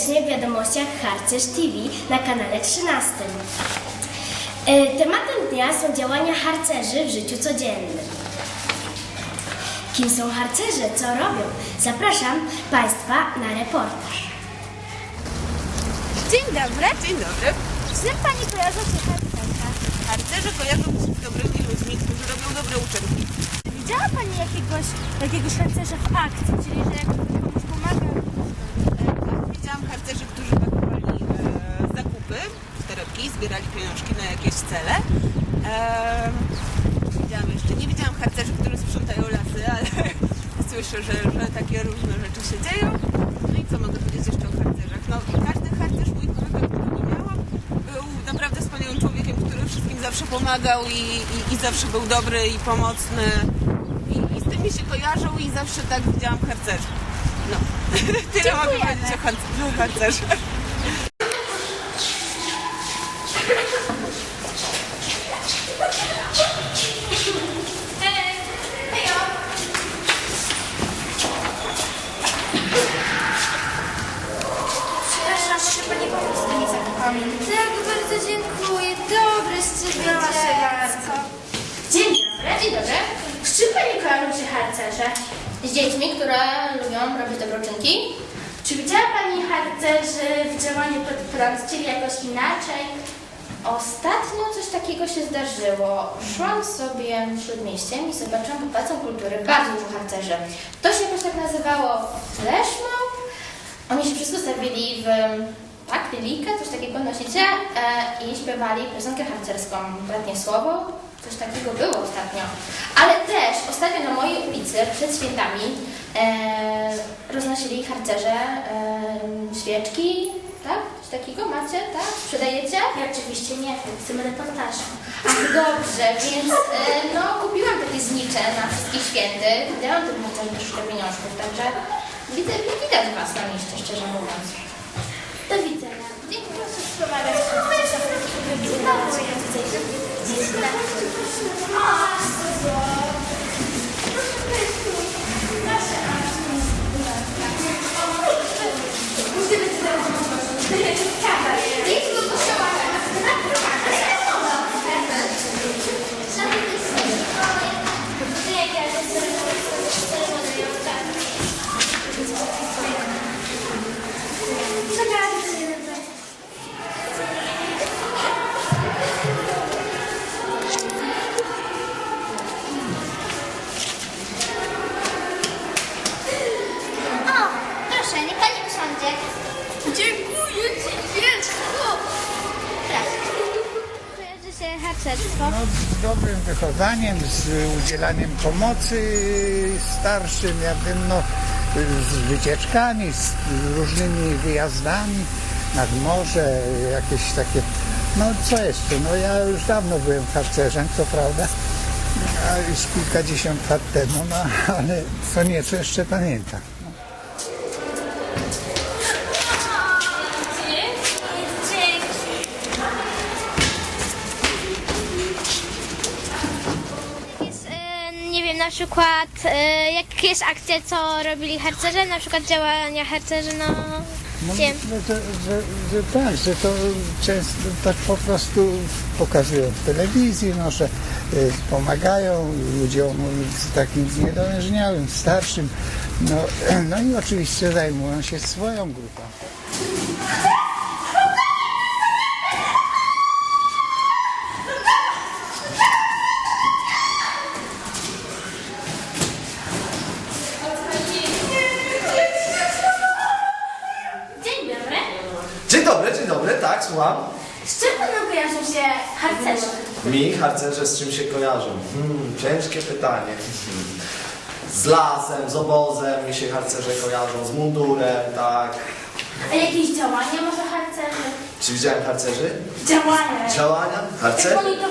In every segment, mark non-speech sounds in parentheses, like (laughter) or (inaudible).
serdecznie w wiadomościach Harcerz TV na kanale 13. E, Tematem dnia są działania harcerzy w życiu codziennym. Kim są harcerze? Co robią? Zapraszam Państwa na reportaż. Dzień dobry. Dzień dobry. Z czym Pani kojarzy się harcerka? Harcerze kojarzą się z dobrymi ludźmi, którzy robią dobre uczynki. Czy widziała Pani jakiegoś, jakiegoś harcerza w akcji, czyli że jak komuś pomaga? E, Widziałam harcerzy, którzy pakowali e, zakupy w torebki, zbierali pieniążki na jakieś cele. E, widziałam jeszcze, nie widziałam harcerzy, którzy sprzątają lasy, (laughs) ale słyszę, że, że takie różne rzeczy się dzieją. No i co mogę powiedzieć jeszcze o harcerzach? No każdy harcerz, mój kolega, którego miałam, był naprawdę wspaniałym człowiekiem, który wszystkim zawsze pomagał i, i, i zawsze był dobry i pomocny. I, I z tym mi się kojarzą i zawsze tak widziałam harcerzy. No, (laughs) tyle mogę powiedzieć o harcerzu. o harcerzu. Przepraszam, czy Pani pomóc z tymi zakupami? Tak, bardzo dziękuję. Dobry z Ciebie Proszę bardzo. Dzień dobry. Dzień dobry. Z czym Pani kojarzą się z dziećmi, które lubią robić dobroczynki. Czy widziała Pani harcerzy w działaniu pod prąd, czyli jakoś inaczej? Ostatnio coś takiego się zdarzyło. Szłam sobie śródmieściem i zobaczyłam pod Pałacem Kultury bardzo dużo harcerzy. To się jakoś tak nazywało fleszmą. Oni się wszystko stawili w tak, lilijkę, coś takiego nosicie e, i śpiewali piosenkę harcerską. Bratnie słowo, coś takiego było ostatnio. Ale też ostatnio na mojej ulicy przed świętami e, roznosili harcerze e, świeczki, tak? Coś takiego macie, tak? Sprzedajecie? Ja oczywiście nie, chcemy reportażu. Ach, dobrze, więc e, no, kupiłam takie znicze na wszystkich świętych. Dałam tym harcerzom troszkę pieniążków, także widzę, widać Was na mieście, szczerze mówiąc. Do widzenia. Dziękuję. Proszę wspomagać chociaż O, No, z dobrym wychowaniem, z udzielaniem pomocy starszym, jak wiem, no, z wycieczkami, z różnymi wyjazdami nad morze, jakieś takie, no co jeszcze, no ja już dawno byłem harcerzem, co prawda, a już kilkadziesiąt lat temu, no ale co nieco jeszcze pamiętam. Na przykład e, jak jest akcja, co robili harcerze, na przykład działania harcerzy, no No, wiem. no, że, że, że tak, że to często tak po prostu pokazują w telewizji, no, że y, pomagają ludziom z takim zniedołężniałym, starszym. No, (clears throat) no i oczywiście zajmują się swoją grupą. Dzień dobry, tak, słucham. Z czym Panu kojarzą się harcerze? Mi harcerze z czym się kojarzą? Hmm, ciężkie pytanie. Z lasem, z obozem mi się harcerze kojarzą, z mundurem, tak. A jakieś działania może harcerzy? Czy widziałem harcerzy? Działania. Działania? Harcer? Jak oni, to,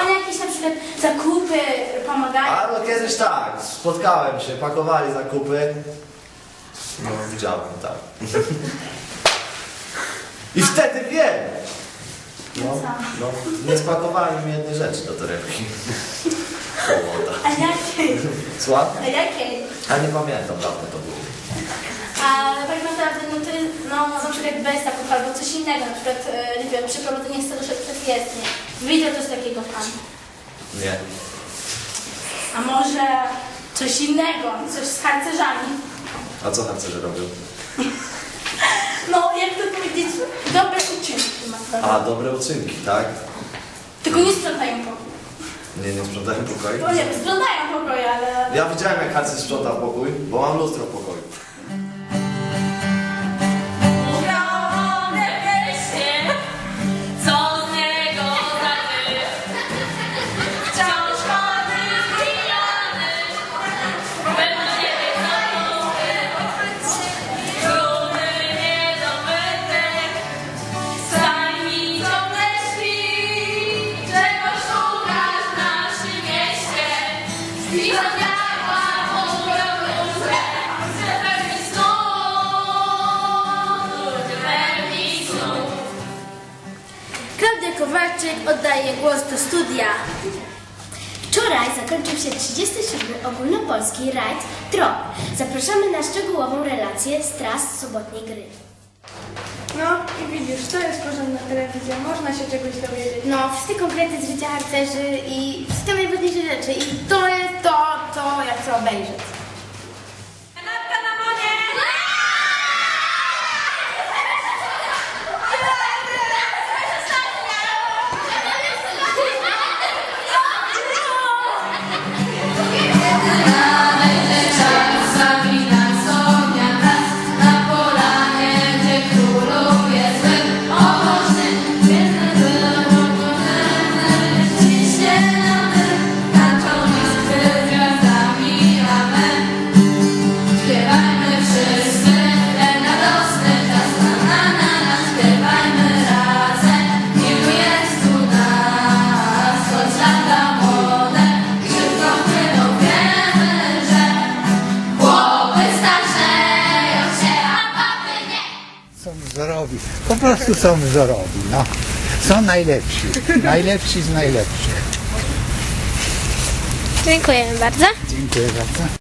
oni jakieś na przykład zakupy pomagają? A no kiedyś tak, spotkałem się, pakowali zakupy. No widziałem, tak. (laughs) I wtedy wiem. No, no, nie spakowali mi jednej rzeczy do torebki. Hołota. A jakiej? Słucham? A jakiej? A nie pamiętam, dawno to było. A tak naprawdę no to jest No, na przykład bez zakupy albo coś innego, na przykład, e, nie wiem, przeprowadzenie staruszek przez jezdnię. Widział coś takiego pan. Nie. A może coś innego, coś z harcerzami. A co harcerze robią? No, jak to powiedzieć, dobre uczynki ma pan. A, dobre uczynki, tak? Tylko nie sprzątają pokoju. Nie, nie sprzątają pokoju? No nie sprzątają pokoje, ale... Ja widziałem jak harcerz sprząta pokój, bo mam lustro w pokoju. Kowalczyk oddaje głos do studia. Wczoraj zakończył się 37. ogólnopolski rajd TROP. Zapraszamy na szczegółową relację z tras sobotniej gry. No i widzisz, to jest porządna telewizja, można się czegoś dowiedzieć. No, wszystkie konkrety z życia harcerzy i wszystkie najważniejsze rzeczy. I to jest to, co ja chcę obejrzeć. Wzorowi. Po prostu są wzorowi, no. Są najlepsi. Najlepsi z najlepszych. Dziękujemy bardzo. Dziękuję bardzo.